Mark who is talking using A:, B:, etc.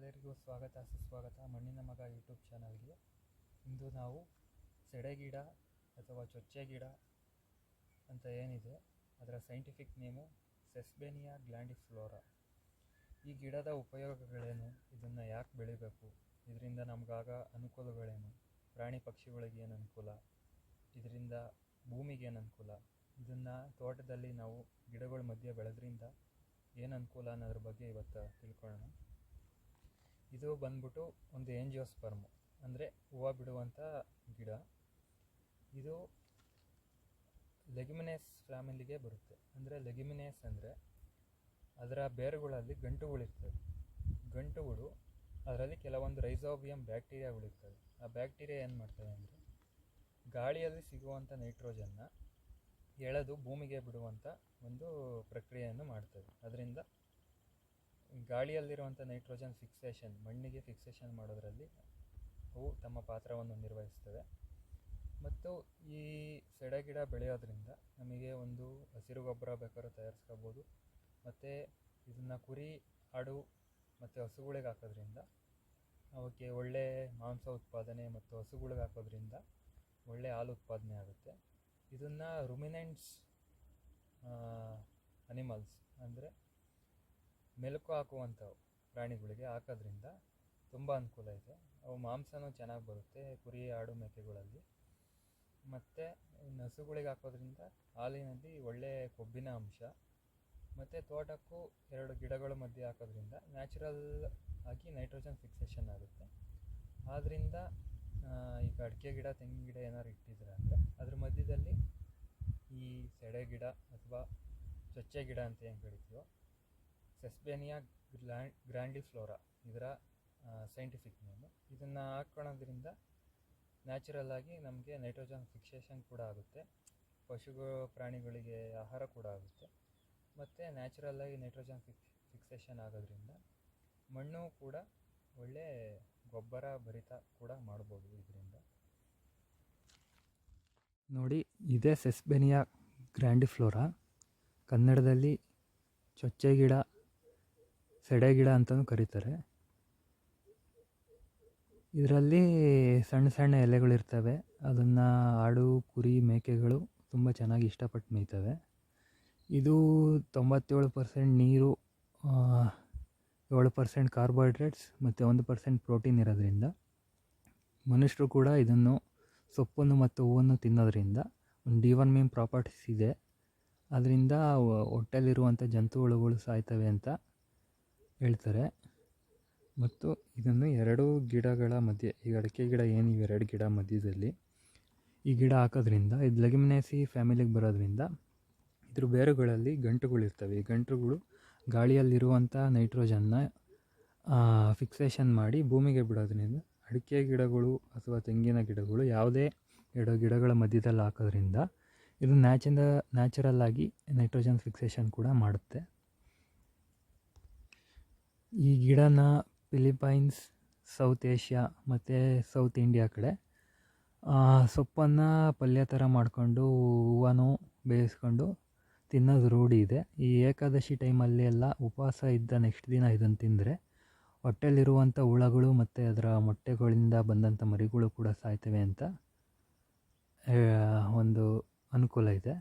A: ಎಲ್ಲರಿಗೂ ಸ್ವಾಗತ, ಸುಸ್ವಾಗತ. ಮಣ್ಣಿನ ಮಗ ಯೂಟ್ಯೂಬ್ ಚಾನಲ್ಗೆ ಇಂದು ನಾವು ಸೆಡೆ ಗಿಡ ಅಥವಾ ಚೊಚ್ಚೆ ಗಿಡ ಅಂತ ಏನಿದೆ, ಅದರ ಸೈಂಟಿಫಿಕ್ ನೇಮು ಸೆಸ್ಬೇನಿಯಾ ಗ್ಲ್ಯಾಂಡಿಫ್ಲೋರಾ ಈ ಗಿಡದ ಉಪಯೋಗಗಳೇನು? ಇದನ್ನು ಯಾಕೆ ಬೆಳಿಬೇಕು? ಇದರಿಂದ ನಮಗಾಗ ಅನುಕೂಲಗಳೇನು? ಪ್ರಾಣಿ ಪಕ್ಷಿಗಳಿಗೆ ಏನು ಅನುಕೂಲ? ಇದರಿಂದ ಭೂಮಿಗೆ ಏನು ಅನುಕೂಲ? ಇದನ್ನು ತೋಟದಲ್ಲಿ ನಾವು ಗಿಡಗಳ ಮಧ್ಯೆ ಬೆಳೆದ್ರಿಂದ ಏನು ಅನುಕೂಲ ಅನ್ನೋದ್ರ ಬಗ್ಗೆ ಇವತ್ತು ತಿಳ್ಕೊಳ್ಳೋಣ ಇದು ಬಂದ್ಬಿಟ್ಟು ಒಂದು ಏಂಜಿಯೋಸ್ಪರ್ಮು, ಅಂದರೆ ಹೂವು ಬಿಡುವಂಥ ಗಿಡ. ಇದು ಲೆಗ್ಯುಮಿನೇಸ್ ಫ್ಯಾಮಿಲಿಗೆ ಬರುತ್ತೆ. ಅಂದರೆ ಲೆಗ್ಯುಮಿನೇಸ್ ಅಂದರೆ ಅದರ ಬೇರುಗಳಲ್ಲಿ ಗಂಟುಗಳಿರ್ತವೆ. ಗಂಟುಗಳು ಅದರಲ್ಲಿ ಕೆಲವೊಂದು ರೈಸೋಬಿಯಂ ಬ್ಯಾಕ್ಟೀರಿಯಾಗಳಿರ್ತವೆ ಆ ಬ್ಯಾಕ್ಟೀರಿಯಾ ಏನು ಮಾಡ್ತವೆ ಅಂದರೆ ಗಾಳಿಯಲ್ಲಿ ಸಿಗುವಂಥ ನೈಟ್ರೋಜನ್ನ ಎಳೆದು ಭೂಮಿಗೆ ಬಿಡುವಂಥ ಒಂದು ಪ್ರಕ್ರಿಯೆಯನ್ನು ಮಾಡ್ತವೆ. ಅದರಿಂದ ಗಾಳಿಯಲ್ಲಿರುವಂಥ ನೈಟ್ರೋಜನ್ ಫಿಕ್ಸೇಷನ್ ಮಣ್ಣಿಗೆ ಫಿಕ್ಸೇಷನ್ ಮಾಡೋದರಲ್ಲಿ ಅವು ತಮ್ಮ ಪಾತ್ರವನ್ನು ನಿರ್ವಹಿಸ್ತವೆ. ಮತ್ತು ಈ ಸೆಡೆಗಿಡ ಬೆಳೆಯೋದ್ರಿಂದ ನಮಗೆ ಒಂದು ಹಸಿರು ಗೊಬ್ಬರ ಬೇಕಾದ್ರೂ ತಯಾರಿಸ್ಕೋಬೋದು. ಮತ್ತು ಇದನ್ನು ಕುರಿ, ಆಡು ಮತ್ತು ಹಸುಗಳಿಗೆ ಹಾಕೋದ್ರಿಂದ ಅವಕ್ಕೆ ಒಳ್ಳೆ ಮಾಂಸ ಉತ್ಪಾದನೆ ಮತ್ತು ಹಸುಗಳಿಗೆ ಹಾಕೋದ್ರಿಂದ ಒಳ್ಳೆ ಹಾಲು ಉತ್ಪಾದನೆ ಆಗುತ್ತೆ. ಇದನ್ನು ರುಮಿನೆಂಟ್ಸ್ ಅನಿಮಲ್ಸ್ ಅಂದರೆ ಮೆಲುಕು ಹಾಕುವಂಥವು ಪ್ರಾಣಿಗಳಿಗೆ ಹಾಕೋದ್ರಿಂದ ತುಂಬ ಅನುಕೂಲ ಇದೆ. ಅವು ಮಾಂಸನೂ ಚೆನ್ನಾಗಿ ಬರುತ್ತೆ, ಕುರಿ, ಆಡು ಮೇಕೆಗಳಲ್ಲಿ. ಮತ್ತು ನಸುಗಳಿಗೆ ಹಾಕೋದ್ರಿಂದ ಹಾಲಿನಲ್ಲಿ ಒಳ್ಳೆಯ ಕೊಬ್ಬಿನ ಅಂಶ. ಮತ್ತು ತೋಟಕ್ಕೂ ಎರಡು ಗಿಡಗಳ ಮಧ್ಯೆ ಹಾಕೋದ್ರಿಂದ ನ್ಯಾಚುರಲ್ ಆಗಿ ನೈಟ್ರೋಜನ್ ಫಿಕ್ಸೇಷನ್ ಆಗುತ್ತೆ. ಆದ್ದರಿಂದ ಈಗ ಅಡಿಕೆ ಗಿಡ, ತೆಂಗಿನ ಗಿಡ ಏನಾದ್ರು ಇಟ್ಟಿದ್ರೆ ಅಂದರೆ ಅದ್ರ ಮಧ್ಯದಲ್ಲಿ ಈ ಸೆಡೆ ಗಿಡ ಅಥವಾ ಚೊಚ್ಚೆ ಗಿಡ ಅಂತ ಏನು ಕರಿತೀವೋ ಸೆಸ್ಬೇನಿಯಾ ಗ್ಲ್ಯಾಂಡ್ ಫ್ಲೋರಾ ಇದರ ಸೈಂಟಿಫಿಕ್ ನೇಮು ಇದನ್ನು ಹಾಕ್ಕೊಳೋದ್ರಿಂದ ನ್ಯಾಚುರಲ್ ಆಗಿ ನಮಗೆ ನೈಟ್ರೋಜನ್ ಫಿಕ್ಸೇಷನ್ ಕೂಡ ಆಗುತ್ತೆ. ಪಶುಗಳು ಪ್ರಾಣಿಗಳಿಗೆ ಆಹಾರ ಕೂಡ ಆಗುತ್ತೆ. ಮತ್ತು ನ್ಯಾಚುರಲ್ಲಾಗಿ ನೈಟ್ರೋಜನ್ ಫಿಕ್ ಫಿಕ್ಸೇಷನ್ ಆಗೋದ್ರಿಂದ ಮಣ್ಣು ಕೂಡ ಒಳ್ಳೆ ಗೊಬ್ಬರ ಭರಿತ ಕೂಡ ಮಾಡ್ಬೋದು ಇದರಿಂದ. ನೋಡಿ, ಇದೇ ಸೆಸ್ಬೆನಿಯಾ ಗ್ರ್ಯಾಂಡಿಫ್ಲೋರಾ. ಕನ್ನಡದಲ್ಲಿ ಚೊಚ್ಚೆ ಗಿಡ ಸೆಡೆ ಗಿಡ ಅಂತಲೂ ಕರೀತಾರೆ. ಇದರಲ್ಲಿ ಸಣ್ಣ ಸಣ್ಣ ಎಲೆಗಳಿರ್ತವೆ. ಅದನ್ನು ಆಡು, ಕುರಿ, ಮೇಕೆಗಳು ತುಂಬ ಚೆನ್ನಾಗಿ ಇಷ್ಟಪಟ್ಟು ಮೇಯ್ತವೆ. ಇದು ತೊಂಬತ್ತೇಳು ಪರ್ಸೆಂಟ್ ನೀರು ಏಳು ಪರ್ಸೆಂಟ್ ಕಾರ್ಬೋಹೈಡ್ರೇಟ್ಸ್ ಮತ್ತು ಒಂದು ಪರ್ಸೆಂಟ್ ಪ್ರೋಟೀನ್ ಇರೋದ್ರಿಂದ ಮನುಷ್ಯರು ಕೂಡ ಇದನ್ನು ಸೊಪ್ಪನ್ನು ಮತ್ತು ಹೂವನ್ನು ತಿನ್ನೋದ್ರಿಂದ ಒಂದು ಡಿವನ್ ಮೀಮ್ ಪ್ರಾಪರ್ಟೀಸ್ ಇದೆ. ಅದರಿಂದ ಹೊಟ್ಟೆಲಿರುವಂಥ ಜಂತುಹುಳುಗಳು ಸಾಯ್ತವೆ ಅಂತ ಹೇಳ್ತಾರೆ. ಮತ್ತು ಇದನ್ನು ಎರಡು ಗಿಡಗಳ ಮಧ್ಯೆ, ಈಗ ಅಡಿಕೆ ಗಿಡ ಏನು ಎರಡು ಗಿಡ ಮಧ್ಯದಲ್ಲಿ, ಈ ಗಿಡ ಹಾಕೋದ್ರಿಂದ, ಇದು ಲೆಗಿಮಿನೇಸಿ ಫ್ಯಾಮಿಲಿಗೆ ಬರೋದ್ರಿಂದ, ಇದ್ರ ಬೇರುಗಳಲ್ಲಿ ಗಂಟುಗಳಿರ್ತವೆ ಈ ಗಂಟುಗಳು ಗಾಳಿಯಲ್ಲಿರುವಂಥ ನೈಟ್ರೋಜನ್ನ ಫಿಕ್ಸೇಷನ್ ಮಾಡಿ ಭೂಮಿಗೆ ಬಿಡೋದ್ರಿಂದ, ಅಡಿಕೆ ಗಿಡಗಳು ಅಥವಾ ತೆಂಗಿನ ಗಿಡಗಳು ಯಾವುದೇ ಎರಡು ಗಿಡಗಳ ಮಧ್ಯದಲ್ಲಿ ಹಾಕೋದ್ರಿಂದ, ಇದು ನ್ಯಾಚಿಂದ ನ್ಯಾಚುರಲ್ ಆಗಿ ನೈಟ್ರೋಜನ್ ಫಿಕ್ಸೇಷನ್ ಕೂಡ ಮಾಡುತ್ತೆ. ಈ ಗಿಡನ Philippines, south Asia and south India ಕಡೆ ಸೊಪ್ಪನ್ನು ಪಲ್ಯ ಥರ ಮಾಡಿಕೊಂಡು ಹೂವನೂ ಬೇಯಿಸ್ಕೊಂಡು ತಿನ್ನೋದು ರೂಢಿ ಇದೆ. ಈ ಏಕಾದಶಿ ಟೈಮಲ್ಲಿ ಎಲ್ಲ ಉಪವಾಸ ಇದ್ದ ನೆಕ್ಸ್ಟ್ ದಿನ ಇದನ್ನು ತಿಂದರೆ ಹೊಟ್ಟೆಲಿರುವಂಥ ಹುಳಗಳು ಮತ್ತು ಅದರ ಮೊಟ್ಟೆಗಳಿಂದ ಬಂದಂಥ ಮರಿಗಳು ಕೂಡ ಸಾಯ್ತವೆ ಅಂತ ಒಂದು ಅನುಕೂಲ ಇದೆ.